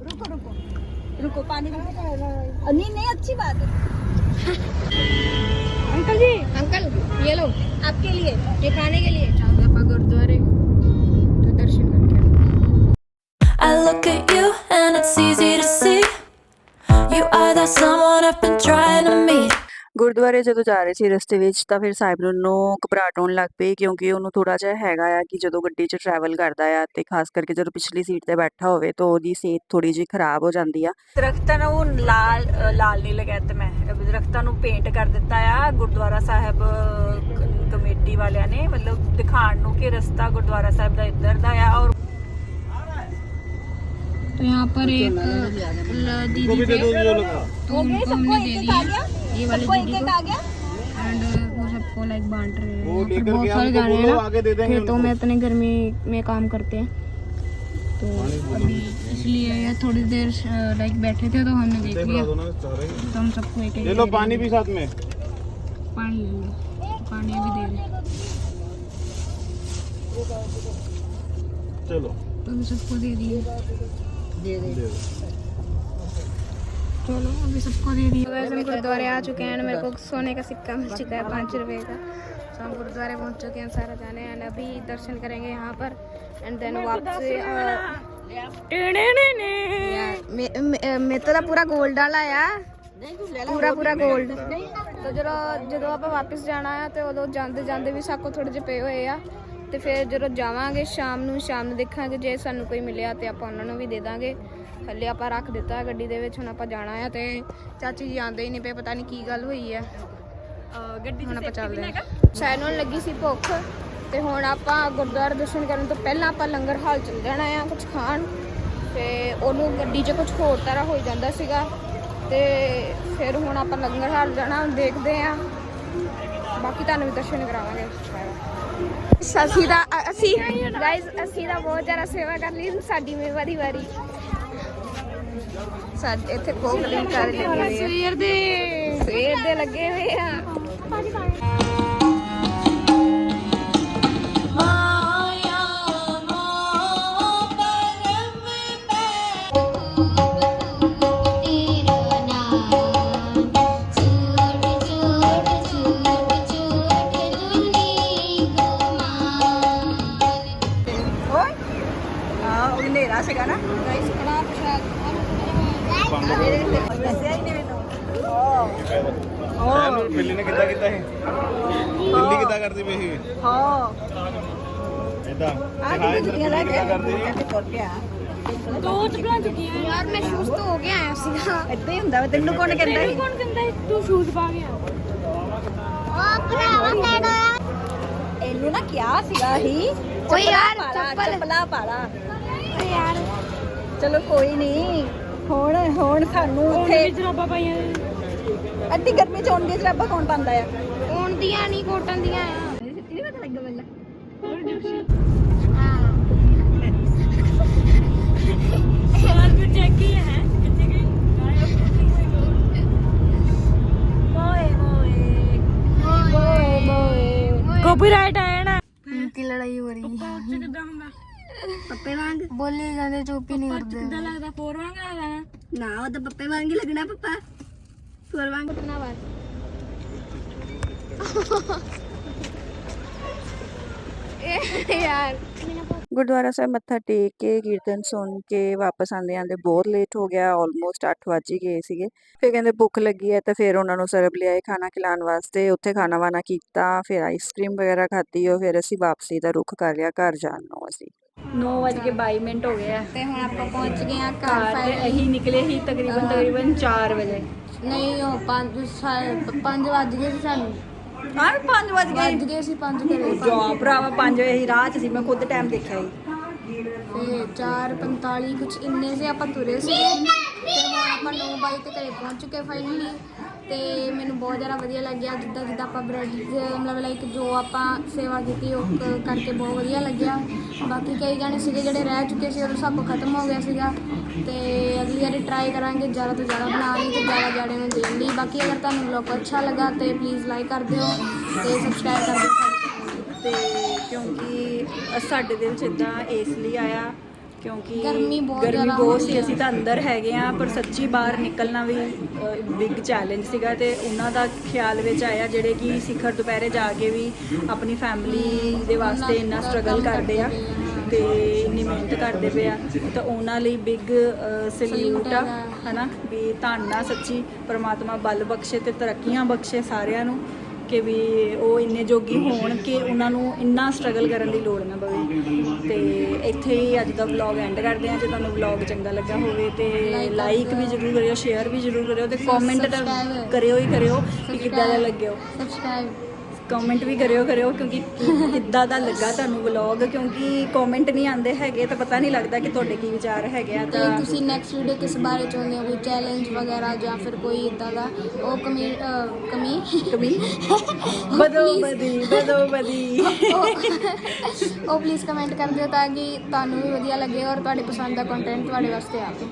रुको रुको रुको पानी नहीं नहीं अच्छी बात है अंकल जी अंकल ये लो आपके लिए ये खाने के लिए गुरुद्वारे तो दर्शन I look at you and it's easy to see You are that someone I've been trying to meet ਗੁਰਦੁਆਰੇ ਜਦੋਂ ਜਾ ਰਹੇ ਸੀ ਰਸਤੇ ਵਿੱਚ ਤਾਂ ਫਿਰ ਸਾਹਿਬਨ ਨੂੰ ਘਬਰਾਹਟ ਹੋਣ ਲੱਗ ਪਈ ਕਿਉਂਕਿ ਉਹਨੂੰ ਥੋੜਾ ਜਿਹਾ ਹੈਗਾ ਆ ਕਿ ਜਦੋਂ ਗੱਡੀ 'ਚ ਟਰੈਵਲ ਕਰਦਾ ਆ ਤੇ ਖਾਸ ਕਰਕੇ ਜਦੋਂ ਪਿਛਲੀ ਸੀਟ ਤੇ ਬੈਠਾ ਹੋਵੇ ਤਾਂ ਉਹਦੀ ਸਿਹਤ ਥੋੜੀ ਜਿਹੀ ਖਰਾਬ ਹੋ ਜਾਂਦੀ ਆ ਦਰਖਤਾਂ ਨੂੰ ਲਾਲ ਅ, ਲਾਲ ਨਹੀਂ ਲਗਾਇਆ ਤੇ ਮੈਂ ਦਰਖਤਾਂ ਨੂੰ ਪੇਂਟ ਕਰ ਦਿੱਤਾ ਆ ਗੁਰਦੁਆਰਾ ਸਾਹਿਬ ਕ- ਕਮੇਟੀ ਵਾਲਿਆਂ ਨੇ ਮਤਲਬ ਦਿਖਾਣ ਨੂੰ ਕਿ ਰਸਤਾ ਗੁਰਦੁਆਰਾ ਸਾਹਿਬ ਦਾ ਇੱਧਰ ਦਾ ਆ ਔਰ तो यहाँ पर एक ल- दीदी थे तो उनको हमने दे दिया ये वाले दीदी को। एंड वो सबको लाइक बांट रहे हैं। बहुत सारे गाने हैं ना। खेतों में इतने गर्मी में काम करते हैं। तो अभी इसलिए ये थोड़ी देर लाइक बैठे थे तो हमने देख लिया। तो हम सबको एक एक ले लो पानी भी साथ में। पानी ले लो। पानी भी दे रहे चलो। तो सबको दे दिए। चलो अभी सबको दे दी वैसे हम गुरुद्वारे आ चुके हैं मेरे को सोने का सिक्का मिल चुका है पाँच रुपये का तो हम गुरुद्वारे पहुंच चुके हैं सारा जाने एंड अभी दर्शन करेंगे यहाँ पर एंड देन वापस मैं तो पूरा गोल्ड डाला यार ਪੂਰਾ ਪੂਰਾ 골ਡ ਤੇ ਜਦੋਂ ਜਦੋਂ ਆਪਾਂ ਵਾਪਸ ਜਾਣਾ ਆ ਤੇ ਉਦੋਂ ਜਾਂਦੇ ਜਾਂਦੇ ਵੀ ਸਾਕੋ ਥੋੜੇ ਜਿਹੇ ਪਏ ਹੋਏ ਆ ਤੇ ਫਿਰ ਜਦੋਂ ਜਾਵਾਂਗੇ ਸ਼ਾਮ ਨੂੰ ਸ਼ਾਮ ਨੂੰ ਦੇਖਾਂਗੇ ਜੇ ਸਾਨੂੰ ਕੋਈ ਮਿਲਿਆ ਤੇ ਆਪਾਂ ਉਹਨਾਂ ਨੂੰ ਵੀ ਦੇ ਦਾਂਗੇ। ਹੱਲੇ ਆਪਾਂ ਰੱਖ ਦਿੱਤਾ ਗੱਡੀ ਦੇ ਵਿੱਚ ਹੁਣ ਆਪਾਂ ਜਾਣਾ ਆ ਤੇ ਚਾਚੀ ਜੀ ਆਂਦੇ ਹੀ ਨਹੀਂ ਪਏ ਪਤਾ ਨਹੀਂ ਕੀ ਗੱਲ ਹੋਈ ਆ। ਗੱਡੀ ਹੁਣ ਆਪਾਂ ਚੱਲਦੇ ਸਾਨੂੰ ਹੁਣ ਲੱਗੀ ਸੀ ਭੁੱਖ ਤੇ ਹੁਣ ਆਪਾਂ ਗੁਰਦੁਆਰਾ ਦਰਸ਼ਨ ਕਰਨ ਤੋਂ ਪਹਿਲਾਂ ਆਪਾਂ ਲੰਗਰ ਹਾਲ ਚਲ ਜਾਣਾ ਆ ਕੁਝ ਖਾਣ। ਤੇ ਉਹਨੂੰ ਗੱਡੀ 'ਚ ਕੁਝ ਹੋਰ ਤਰ੍ਹਾਂ ਹੋ ਜਾਂਦਾ ਸੀਗਾ ਤੇ ਫਿਰ ਹੁਣ ਆਪਾਂ ਲੰਗਰ ਹਾਲ ਜਾਣਾ ਦੇਖਦੇ ਆ। ਬਾਕੀ ਤੁਹਾਨੂੰ ਵੀ ਦਰਸ਼ਨ ਕਰਾਵਾਂਗੇ। ਅਸੀਂ ਦਾ ਅਸੀਂ ਗਾਇਜ਼ ਅਸੀਂ ਦਾ ਬਹੁਤ ਜ਼ਿਆਦਾ ਸੇਵਾ ਕਰ ਲਈ ਸਾਡੀ ਮੇਵਾ ਦੀ ਵਾਰੀ। ਸਾਡੇ ਇੱਥੇ ਕੋਕ ਲਈ ਕਰ ਆ ਸਵੇਰ ਦੇ। ਸਵੇਰ ਦੇ ਲੱਗੇ ਹੋਏ ਆ। ਹਾਂ ਉਹ ਹਨੇਰਾ ਸੀਗਾ ਨਾ? ਗਾਇਜ਼ ਕੜਾ ਪ੍ਰਸ਼ਾਦ। ਦੱਸਿਆ ਹੀ ਨਹੀਂ ਮੈਨੂੰ ਇਹਨੂੰ ਬਿੱਲੀ ਨੇ ਕਿੱਦਾਂ ਕੀਤਾ ਸੀ ਬਿੱਲੀ ਕਿੱਦਾਂ ਕਰਦੀ ਪਈ ਸੀ? ਹਾਂ। ਇਦਾਂ ਆ ਕਿ ਜੁੱਤੀਆਂ ਲੈ ਕੇ ਕਰਦੀ ਤੁਰ ਪਿਆ ਦੋ ਚੁੱਕੀਆਂ ਚੁੱਕੀਆਂ ਯਾਰ ਮੈਂ ਸ਼ੂਜ਼ ਤੋਂ ਹੋ ਕੇ ਆਇਆ ਸੀਗਾ। ਏਦਾਂ ਹੀ ਹੁੰਦਾ ਵਾ ਤੈਨੂੰ ਕੌਣ ਕਹਿੰਦਾ ਸੀ? ਕੌਣ ਕਹਿੰਦਾ ਤੂੰ ਸ਼ੂਜ਼ ਪਾ ਗਿਆ ਇਹਨੂੰ ਨਾ ਕਿਹਾ ਸੀਗਾ ਹੀ ਓਏ ਯਾਰ, ਚੱਪਲ। ਚੱਪਲ। ਚੱਪਲਾ ਪਾਲਾ ਚਲੋ ਕੋਈ ਨਹੀਂ ਹੁਣ ਹੁਣ ਸਾਨੂੰ ਉੱਥੇ ਜਰਾਬਾਂ ਪਾਈਆਂ ਅੱਧੀ ਗਰਮੀ ਚ ਆਉਣ ਦੀ ਜਰਾਬਾਂ ਕੌਣ ਪਾਉਂਦਾ ਆ? ਓਣ ਦੀਆਂ ਨਹੀਂ ਕੋਟਨ ਦੀਆਂ ਆ। ਇਹ ਪਤਾ ਲੱਗਾ ਮੈਨੂੰ ਸਵਾਲ ਵੀ ਚੈੱਕ ਕੀ ਹੈ। ਕਿੱਥੇ ਗਈ? ਮੋਏ ਮੋਏ ਮੋਏ ਮੋਏ ਕਾਪੀਰਾਈਟ ਆਇਆ ਨਾ ਕੀ ਲੜਾਈ ਹੋ ਰਹੀ ਹੈ? ਕਿੱਦਾਂ ਹੁੰਦਾ? ਪੱਪੇ ਵਾਂਗ? ਬੋਲੇ ਜਾਂਦੇ ਚੁੱਪ ਹੀ ਨਹੀਂ ਕਰਦੇ ਕਿੱਦਾਂ ਲੱਗਦਾ? ਫੋਰ ਵਾਂਗ ਲੱਗਦਾ ਨਾ? ਉਹ ਤਾਂ ਪੱਪੇ ਵਾਂਗ ਹੀ ਲੱਗਣਾ ਪੱਪਾ। ਫੋਰ ਵਾਂਗ। ਕਿੰਨਾ ਵਾਰ? ਇਹ ਯਾਰ। ਗੁਰਦੁਆਰਾ ਸਾਹਿਬ ਮੱਥਾ ਟੇਕ ਕੇ ਕੀਰਤਨ ਸੁਣ ਕੇ ਵਾਪਸ ਆਂਦੇ ਆਂਦੇ ਬਹੁਤ ਲੇਟ ਹੋ ਗਿਆ ਆਲਮੋਸਟ 8 ਵੱਜ ਹੀ ਗਏ ਸੀਗੇ। ਫਿਰ ਕਹਿੰਦੇ ਭੁੱਖ ਲੱਗੀ ਹੈ ਤਾਂ ਫਿਰ ਉਹਨਾਂ ਨੂੰ ਸਰਬ ਲਿਆਏ ਖਾਣਾ ਖਿਲਾਉਣ ਵਾਸਤੇ। ਉੱਥੇ ਖਾਣਾ ਵਾਣਾ ਕੀਤਾ ਫਿਰ ਆਈਸਕ੍ਰੀਮ ਵਗੈਰਾ ਖਾਧੀ ਉਹ ਫਿਰ ਅਸੀਂ ਵਾਪਸੀ ਦਾ ਰੁਖ ਕਰ ਲਿਆ ਘਰ ਜਾਣ ਨੂੰ ਅਸੀਂ। 9:22 ਮਿੰਟ ਹੋ ਗਏ ਆ। ਤੇ ਹੁਣ ਆਪਾਂ ਪਹੁੰਚ ਗਏ ਆ ਘਰ ਤੇ ਅਸੀਂ ਨਿਕਲੇ ਸੀ ਤਕਰੀਬਨ ਤਕਰੀਬਨ 4 ਵਜੇ। ਨਹੀਂ ਉਹ 5 5 ਵੱਜ ਗਏ ਸੀ ਸਾਨੂੰ। ਹਾਂ 5 ਵਜ ਗਏ। ਵੱਜ ਗਏ ਸੀ 5 ਘਰੇ। ਜਾ ਭਰਾਵਾ 5 ਵਜੇ ਅਸੀਂ ਰਾਹ 'ਚ ਸੀ ਮੈਂ ਖੁਦ ਟਾਈਮ ਦੇਖਿਆ ਸੀ। ਤੇ 4:45 ਕੁਝ ਇੰਨੇ ਸੇ ਆਪਾਂ ਤੁਰੇ ਸੀਗੇ। ਤੇ ਹੁਣ ਆਪਾਂ 9 ਵਜੇ ਤੇ ਘਰੇ ਪਹੁੰਚ ਚੁੱਕੇ ਫਾਈਨਲੀ ਤੇ ਮੈਨੂੰ ਬਹੁਤ ਜ਼ਿਆਦਾ ਵਧੀਆ ਲੱਗਿਆ, ਜਿੱਦਾਂ ਜਿੱਦਾਂ ਆਪਾਂ ਬ੍ਰੈਡ ਮਤਲਬ ਲਾਈਕ ਜੋ ਆਪਾਂ ਸੇਵਾ ਕੀਤੀ, ਉਹ ਕ- ਕਰਕੇ ਬਹੁਤ ਵਧੀਆ ਲੱਗਿਆ। ਬਾਕੀ ਕਈ ਜਾਣੇ ਸੀਗੇ ਜਿਹੜੇ ਰਹਿ ਚੁੱਕੇ ਸੀ ਉਹ ਸਭ ਖਤਮ ਹੋ ਗਿਆ ਸੀਗਾ। ਤੇ ਅਗਲੀ ਵਾਰੀ ਟਰਾਈ ਕਰਾਂਗੇ, ਜ਼ਿਆਦਾ ਤੋਂ ਜ਼ਿਆਦਾ ਬਣਾਉਣ ਲਈ ਤੇ ਜ਼ਿਆਦਾ ਜਾਣੇ ਨੂੰ ਦੇਣ ਲਈ। ਬਾਕੀ ਅਗਰ ਤੁਹਾਨੂੰ ਵਲੌਗ ਅੱਛਾ ਲੱਗਾ ਤੇ ਪਲੀਜ਼ ਲਾਈਕ ਕਰ ਦਿਓ ਤੇ ਸਬਸਕ੍ਰਾਈਬ ਕਰ ਦਿਓ। ਤੇ ਕਿਉਂਕਿ ਸਾਡੇ ਦਿਲ 'ਚ ਇੱਦਾਂ ਇਸ ਲਈ ਆਇਆ ਕਿਉਂਕਿ ਗਰਮੀ ਬਹੁਤ ਗਰਮੀ ਜ਼ਿਆਦਾ ਬਹੁਤ ਸੀ ਅਸੀਂ ਤਾਂ ਅੰਦਰ ਹੈਗੇ ਆ ਪਰ ਸੱਚੀ ਬਾਹਰ ਨਿਕਲਣਾ ਵੀ ਬਿਗ ਚੈਲੰਜ ਸੀਗਾ ਤੇ ਉਹਨਾਂ ਦਾ ਖਿਆਲ ਵਿੱਚ ਆਇਆ ਜਿਹੜੇ ਕਿ ਸਿਖਰ ਦੁਪਹਿਰੇ ਜਾ ਕੇ ਵੀ ਆਪਣੀ ਫੈਮਿਲੀ ਦੇ ਵਾਸਤੇ ਇੰਨਾ ਸਟਰਗਲ ਕਰਦੇ ਆ ਤੇ ਇੰਨੀ ਮਿਹਨਤ ਕਰਦੇ ਪਏ ਆ। ਤਾਂ ਉਹਨਾਂ ਲਈ ਬਿਗ ਸਲੂਟ ਆ। ਹਨਾ? ਵੀ ਧੰਨਾ ਸੱਚੀ ਪ੍ਰਮਾਤਮਾ ਬਲ ਬਖਸ਼ੇ ਤੇ ਤਰੱਕੀਆਂ ਬਖਸ਼ੇ ਸਾਰਿਆਂ ਨੂੰ। ਕਿ ਵੀ ਉਹ ਇੰਨੇ ਜੋਗੀ ਹੋਣ ਕਿ ਉਹਨਾਂ ਨੂੰ ਇੰਨਾ ਸਟਰਗਲ ਕਰਨ ਦੀ ਲੋੜ ਨਾ ਪਵੇ। ਤੇ ਇੱਥੇ ਹੀ ਅੱਜ ਦਾ ਵਲੌਗ ਐਂਡ ਕਰਦੇ ਹਾਂ ਜੇ ਤੁਹਾਨੂੰ ਵਲੌਗ ਚੰਗਾ ਲੱਗਾ ਹੋਵੇ ਤੇ ਲਾਈਕ ਵੀ ਜ਼ਰੂਰ ਕਰਿਓ ਸ਼ੇਅਰ ਵੀ ਜ਼ਰੂਰ ਕਰਿਓ ਤੇ ਕਮੈਂਟ ਤਾਂ ਕਰਿਓ ਹੀ ਕਰਿਓ ਕਿ ਕਿੱਦਾਂ ਦਾ ਲੱਗਿਓ। ਸਬਸਕ੍ਰਾਈਬ ਕਮੈਂਟ ਵੀ ਕਰਿਓ ਕਰਿਓ ਕਿਉਂਕਿ ਕਿ- ਕਿੱਦਾਂ ਦਾ ਲੱਗਾ ਤੁਹਾਨੂੰ ਵਲੌਗ ਕਿਉਂਕਿ ਕਮੈਂਟ ਨਹੀਂ ਆਉਂਦੇ ਹੈਗੇ ਤਾਂ ਪਤਾ ਨਹੀਂ ਲੱਗਦਾ ਕਿ ਤੁਹਾਡੇ ਕੀ ਵਿਚਾਰ ਹੈਗੇ ਆ ਤੇ ਤਾਂ ਤੁਸੀਂ ਨੈਕਸਟ ਵੀਡੀਓ ਕਿਸ ਬਾਰੇ ਚਾਹੁੰਦੇ ਹੋ? ਕੋਈ ਚੈਲੰਜ ਵਗੈਰਾ ਜਾਂ ਫਿਰ ਕੋਈ ਇਦਾਂ ਦਾ? ਉਹ ਕਮੀ ਅਹ, ਕਮੀ? ਕਮੀ? ਬਦੋ ਬਦੀ ਬਦੋ ਬਦੀ ਉਹ ਪਲੀਜ਼ ਕਮੈਂਟ ਕਰ ਦਿਓ ਤਾਂ ਕਿ ਤੁਹਾਨੂੰ ਵੀ ਵਧੀਆ ਲੱਗੇ ਔਰ ਤੁਹਾਡੇ ਪਸੰਦ ਦਾ ਕੰਟੈਂਟ ਤੁਹਾਡੇ ਵਾਸਤੇ ਆਵੇ।